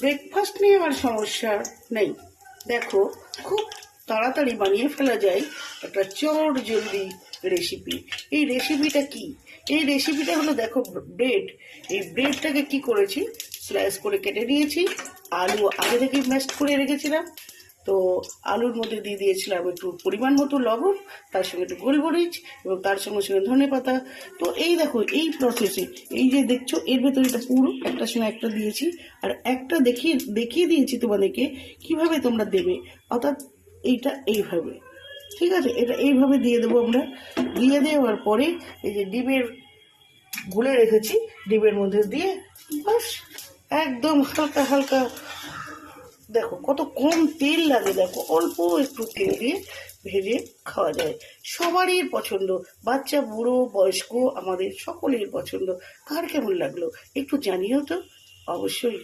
Breakfast নিয়ে আমার সমস্যা নেই। দেখো, খুব তাড়াতাড়ি বানিয়ে ফেলা যায় একটা চট জলদি রেসিপি এই রেসিপিটা কি? এই রেসিপিটা হলো দেখো ব্রেড এই ব্রেডটাকে কি করেছি? স্লাইস করে কেটে নিয়েছি, আলু আগে থেকে ম্যাশ করে রেখেছিলাম। তো আলুর মধ্যে দিয়ে দিয়েছিলাম একটু পরিমাণ মতো লবণ, তার সঙ্গে একটু গোলমরিচ এবং তার সঙ্গে সঙ্গে ধনে পাতা। তো এই দেখো, এই প্রসেসে এই যে দেখছ, এর ভেতরে এটা পুরো একটার সঙ্গে একটা দিয়েছি। আর একটা দেখিয়ে দেখিয়ে দিয়েছি তোমাদেরকে, কীভাবে তোমরা দেবে, অর্থাৎ এইটা এইভাবে। ঠিক আছে? এটা এইভাবে দিয়ে দেবো আমরা। দিয়ে দেওয়ার পরে এই যে ডিমের গুলে রেখেছি, ডিমের মধ্যে দিয়ে বাস, একদম হালকা হালকা দেখো, কত কম তেল লাগে, দেখো, অল্প একটু তেল দিয়ে ভেজে খাওয়া যায়। সবারই পছন্দ, বাচ্চা, বুড়ো, বয়স্ক, আমাদের সকলের পছন্দ। কার কেমন লাগল, একটু জানিও তো, অবশ্যই।